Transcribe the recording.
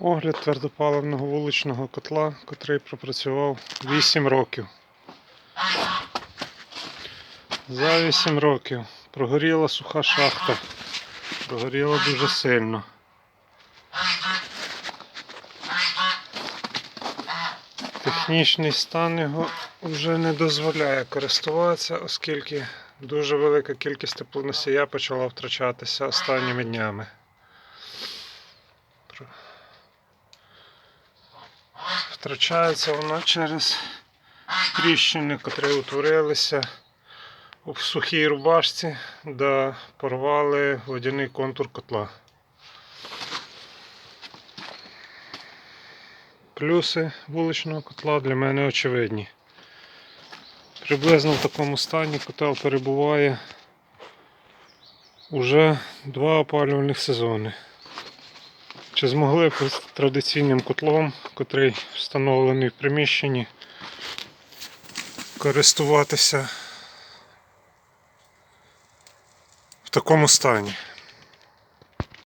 Огляд твердопаливного вуличного котла, котрий пропрацював 8 років. За 8 років прогоріла суха шахта. Прогоріла дуже сильно. Технічний стан його вже не дозволяє користуватися, оскільки дуже велика кількість теплоносія почала втрачатися останніми днями. Втрачається вона через тріщини, котрі утворилися в сухій рубашці, де порвали водяний контур котла. Плюси вуличного котла для мене очевидні. Приблизно в такому стані котел перебуває уже два опалювальних сезони. Чи змогли традиційним котлом, котрий встановлений в приміщенні, користуватися в такому стані?